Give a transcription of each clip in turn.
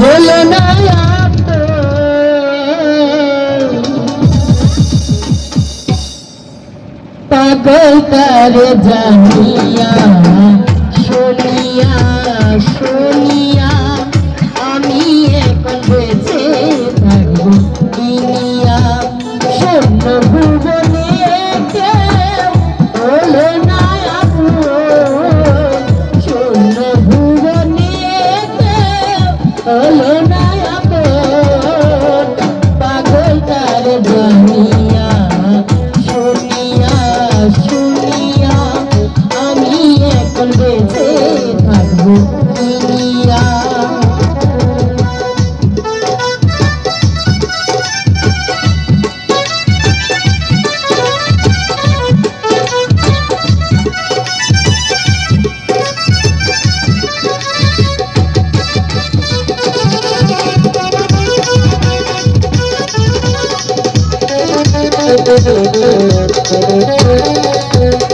বলো না পাগল তার জানিয়া শুনিয়া শুনিয়া Thank you.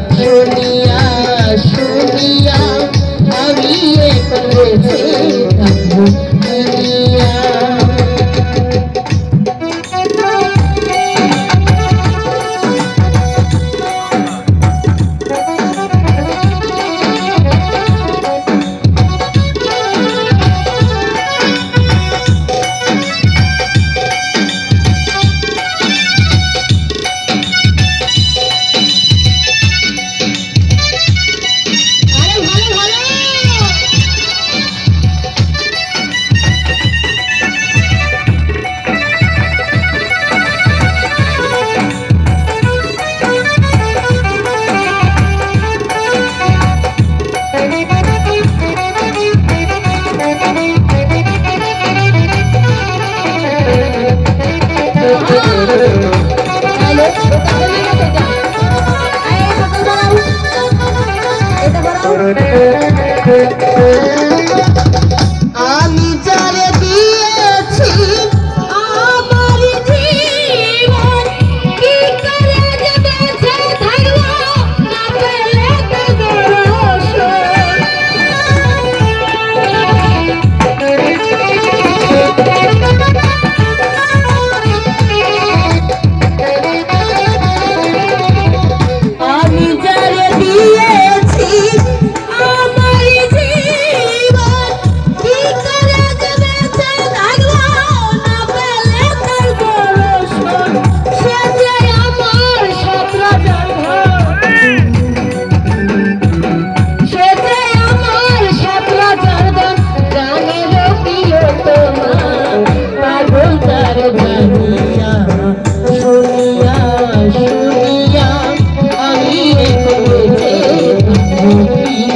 Thank you.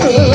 Hey.